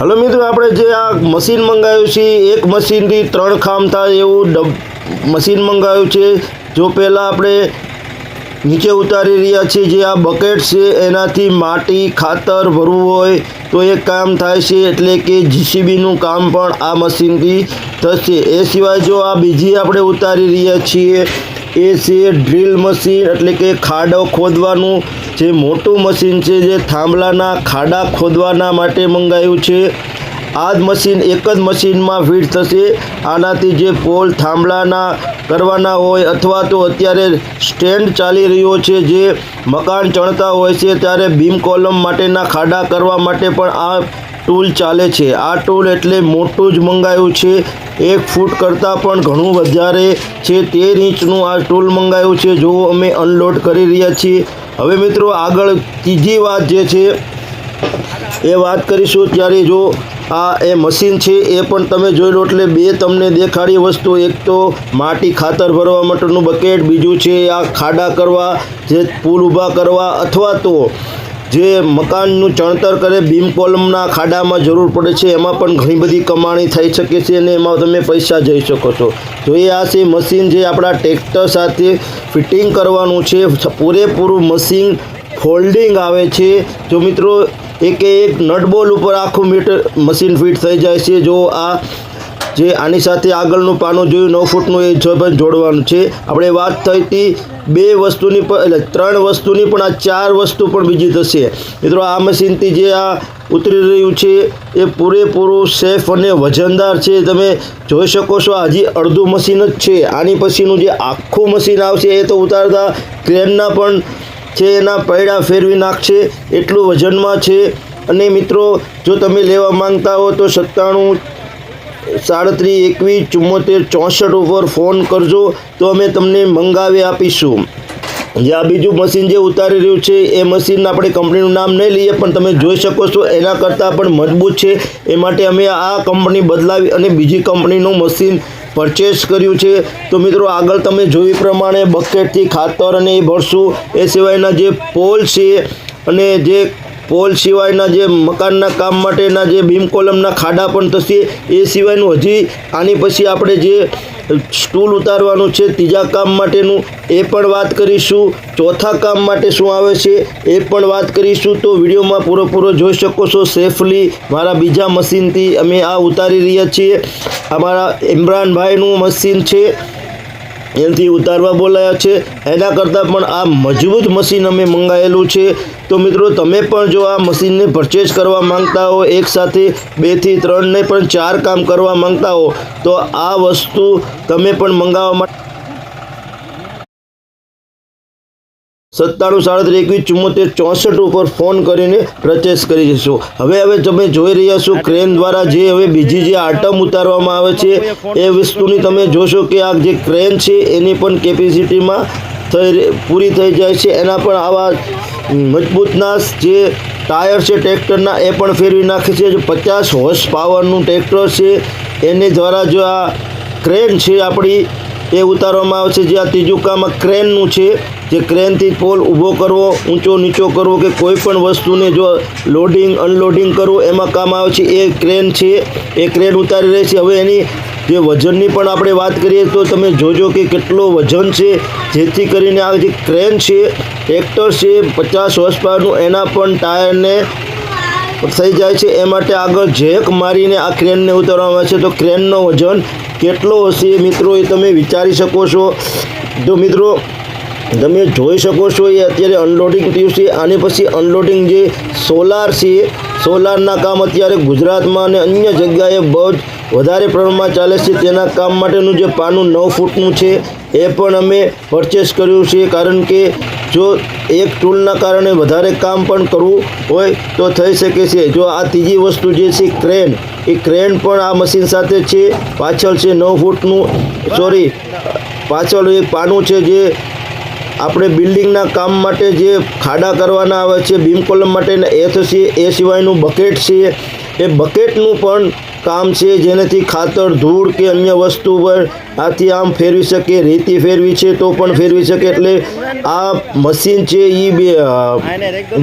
Hello મિત્રો, આપણે જે આ મશીન મંગાવ્યું છે, એક મશીનથી ત્રણ ખામ થાય એવું ડબ મશીન મંગાવ્યું છે. જો પહેલાં આપણે નીચે ઉતારી રહ્યા છીએ, જે આ બકેટ છે, એનાથી માટી, ખાતર ભરવું હોય તો એ કામ થાય છે, એટલે કે જીસીબીનું કામ પણ આ મશીનથી થશે. એ સિવાય જો આ બીજી આપણે ઉતારી રહ્યા છીએ, એ છે ડ્રિલ મશીન, એટલે કે ખાડો ખોદવાનું જે મોટું મશીન છે, જે થાંભલાના ખાડા ખોદવાના માટે મંગાવ્યું છે. આ જ મશીન એક જ મશીનમાં ફિટ થશે. આનાથી જે પોલ થાંભલાના કરવાના હોય અથવા તો અત્યારે સ્ટેન્ડ ચાલી રહ્યો છે, જે મકાન ચણતા હોય છે, ત્યારે બીમ કોલમ માટેના ખાડા કરવા માટે પણ આ ટૂલ ચાલે છે. આ ટૂલ એટલે મોટું જ મંગાવ્યું છે. એક ફૂટ કરતાં પણ ઘણું વધારે છે. તેર ઇંચનું આ ટૂલ મંગાવ્યું છે. જો અમે અનલોડ કરી રહ્યા છીએ. હવે મિત્રો આગળ ત્રીજી વાત જે છે, એ વાત કરીશું. ત્યારે જો આ એ મશીન છે, એ પણ તમે જોઈ લો એટલે બે તમને દેખાડી વસ્તુ. એક તો માટી ખાતર ભરવા માટેનું બકેટ, બીજું છે આ ખાડા કરવા, જે પુલ ઊભા કરવા, અથવા તો જે મકાનનું ચણતર કરે, બીમ કોલમના ખાડામાં જરૂર પડે છે, એમાં પણ ઘણી બધી કમાણી થઈ શકે છે અને એમાં તમે પૈસા જઈ શકો છો. તો એ આ છે મશીન જે આપણા ટ્રેક્ટર સાથે ફિટિંગ કરવાનું છે. પૂરેપૂરું મશીન ફોલ્ડિંગ આવે છે. જો મિત્રો, એક એક નટબોલ ઉપર આખું મીટર મશીન ફિટ થઈ જાય છે. જો આ જે આની સાથે આગળનું પાનું જોયું, નવ ફૂટનું એ પણ જોડવાનું છે. આપણે વાત થઈ હતી, બે વસ્તુની પણ એટલે ત્રણ વસ્તુની પણ, આ ચાર વસ્તુ પણ બીજી થશે. મિત્રો, આ મશીનથી જે આ ઉતરી રહ્યું છે, એ પૂરેપૂરું સેફ અને વજનદાર છે. તમે જોઈ શકો છો હજી અડધું મશીન જ છે. આની પછીનું જે આખું મશીન આવશે, એ તો ઉતારતા ક્રેનના પણ છે, એના પૈડા ફેરવી નાખશે. એટલું વજનમાં છે. અને મિત્રો, જો તમે લેવા માંગતા હો તો સત્તાણું સાડત્રીસ એકવીસ ચુમ્મોતેર ચોસઠ ઉપર ફોન કરજો તો અમે તમને મંગાવી આપીશું. જે આ બીજું મશીન જે ઉતારી રહ્યું છે, એ મશીન આપણે કંપનીનું નામ નહીં લઈએ, પણ તમે જોઈ શકો છો, એના કરતાં પણ મજબૂત છે. એ માટે અમે આ કંપની બદલાવી અને બીજી કંપનીનું મશીન પરચેસ કર્યું છે. તો મિત્રો, આગળ તમે જોઈ પ્રમાણે બકેટથી ખાતર અને એ ભરશું. એ સિવાયના જે પોલ છે અને જે પોલ સિવાયના જે મકાનના કામ માટેના જે બીમ કોલમના ખાડા પણ થશે, એ સિવાયનું હજી આની પછી આપણે જે સ્ટૂલ ઉતારવાનું છે, ત્રીજા કામ માટેનું, એ પણ વાત કરીશું. ચોથા કામ માટે શું આવે છે, એ પણ વાત કરીશું. તો વિડીયોમાં પૂરેપૂરો જોઈ શકો છો સેફલી મારા બીજા મશીનથી અમે આ ઉતારી રહ્યા છીએ. અમારા ઇમરાનભાઈનું મશીન છે. એનાથી ઉતારવા બોલાયા છે. એના કરતાં પણ આ મજબૂત મશીન અમે મંગાવેલું છે. તો મિત્રો, તમે પણ જો આ મશીનને પરચેસ કરવા માંગતા હો એકસાથે બેથી ત્રણને પણ ચાર કામ કરવા માંગતા હો, તો આ વસ્તુ તમે પણ મંગાવવા માટે સત્તાણું સાડત્રીસ એકવીસ ચુમ્મોતેર ચોસઠ ઉપર ફોન કરીને પરચેસ કરી જશો હવે હવે તમે જોઈ રહ્યા છો ક્રેન દ્વારા જે હવે બીજી જે આટમ ઉતારવામાં આવે છે, એ વસ્તુની તમે જોશો કે આ જે ક્રેન છે, એની પણ કેપેસિટીમાં થઈ પૂરી થઈ જાય છે. એના પણ આવા મજબૂતના જે ટાયર છે ટ્રેક્ટરના, એ પણ ફેરવી નાખે છે. પચાસ હોર્સ પાવરનું ટ્રેક્ટર છે, એની દ્વારા જો આ ક્રેન છે આપણી એ ઉતારવામાં આવે છે જે આ ત્રીજું કામ ક્રેનનું છે. જે ક્રેનથી પોલ ઊભો કરવો, ઊંચો નીચો કરવો કે કોઈ પણ વસ્તુને જો લોડિંગ, અનલોડિંગ કરવું, એમાં કામ આવે છે. એ ક્રેન છે. એ ક્રેન ઉતારી રહી છે. હવે એની જે વજનની પણ આપણે વાત કરીએ તો તમે જોજો કે કેટલો વજન છે. જેથી કરીને આ જે ક્રેન છે, ટ્રેક્ટર છે, પચાસ હોર્સ પાવરનું એના પણ ટાયરને થઈ જાય છે. એ માટે આગળ જેક મારીને આ ક્રેનને ઉતારવામાં આવે છે. તો ક્રેનનો વજન કેટલો હશે મિત્રો એ તમે વિચારી શકો છો. જો મિત્રો, તમે જોઈ શકો છો એ અત્યારે અનલોડિંગ થયું છે. આની પછી અનલોડિંગ જે સોલાર છે સોલારના કામ અત્યારે ગુજરાતમાં અને અન્ય જગ્યાએ બહુ જ વધારે પ્રમાણમાં ચાલે છે. તેના કામ માટેનું જે પાનું નવ ફૂટનું છે, એ પણ અમે પરચેસ કર્યું છે. કારણ કે જો એક ટૂલના કારણે વધારે કામ પણ કરવું હોય તો થઈ શકે છે. જો આ ત્રીજી વસ્તુ જે છે ક્રેન એ ક્રેન પણ આ મશીન સાથે છે. પાછળ છે નવ ફૂટનું સોરી પાછળ એક પાનું છે જે આપણે બિલ્ડિંગના કામ માટે જે ખાડા કરવાના આવે છે બીમ કોલમ માટેના એ થશે, એ સિવાયનું બકેટ છે. એ બકેટનું પણ કામ છે જેનાથી ખાતર, ધૂળ કે અન્ય વસ્તુ પર આથી આમ ફેરવી શકે, રેતી ફેરવી છે તો પણ ફેરવી શકે. એટલે આ મશીન છે એ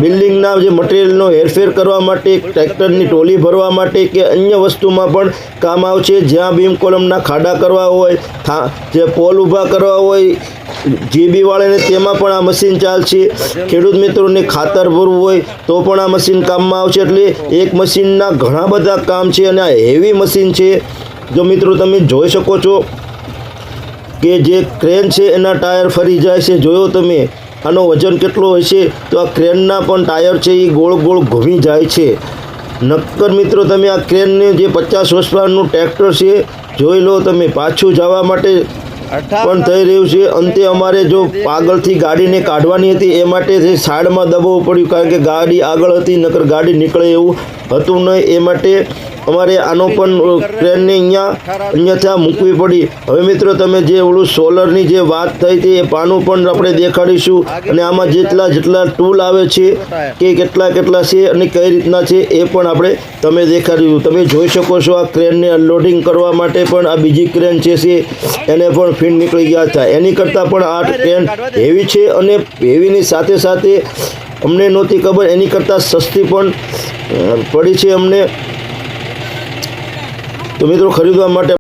બિલ્ડિંગના જે મટીરિયલનો હેરફેર કરવા માટે, ટ્રેક્ટરની ટોલી ભરવા માટે કે અન્ય વસ્તુમાં પણ કામ આવશે. જ્યાં બીમ કોલમના ખાડા કરવા હોય જે પોલ ઊભા કરવા હોય, જીબી વાળાને તેમાં પણ આ મશીન ચાલશે. ખેડૂત મિત્રોને ખાતર ભરવું હોય તો પણ આ મશીન કામમાં આવશે. એટલે એક મશીનના ઘણા બધા કામ છે અને આ હેવી મશીન છે, જો મિત્રો તમે જોઈ શકો છો કે જે ક્રેન છે, એના ટાયર ફરી જાય છે. જોયો તમે, આનો વજન કેટલો હશે? તો આ ક્રેનના પણ ટાયર છે, એ ગોળ ગોળ ઘૂમી જાય છે. નક્કર મિત્રો, તમે આ ક્રેનને જે પચાસ હોર્સપાવરનું ટ્રેક્ટર છે, જોઈ લો તમે, પાછું જવા માટે પણ થઈ રહ્યું છે. અંતે અમારે જો આગળથી ગાડીને કાઢવાની હતી, એ માટે તે સાઈડમાં દબાવવું પડ્યું, કારણ કે ગાડી આગળ હતી, નકર ગાડી નીકળે એવું હતું નહીં. એ માટે અમારે આનો પણ ટ્રેનને અહીંયા અન્યથા મૂકવી પડી. હવે મિત્રો તમે જે ઓલું સોલરની જે વાત થઈ હતી એ પાનું પણ આપણે દેખાડીશું. અને આમાં જેટલા જેટલા ટૂલ આવે છે કે કેટલા કેટલા છે અને કઈ રીતના છે એ પણ આપણે તમે દેખાડીશું તમે જોઈ શકો છો આ ક્રેનને અનલોડિંગ કરવા માટે પણ આ બીજી ક્રેન છે છે એને પણ ફીણ નીકળી ગયા હતા. એની કરતાં પણ આ ટ્રેન હેવી છે અને હેવીની સાથે સાથે અમને નહોતી ખબર. એની કરતાં સસ્તી પણ પડી છે અમને. તો મિત્રો ખરીદવા માટે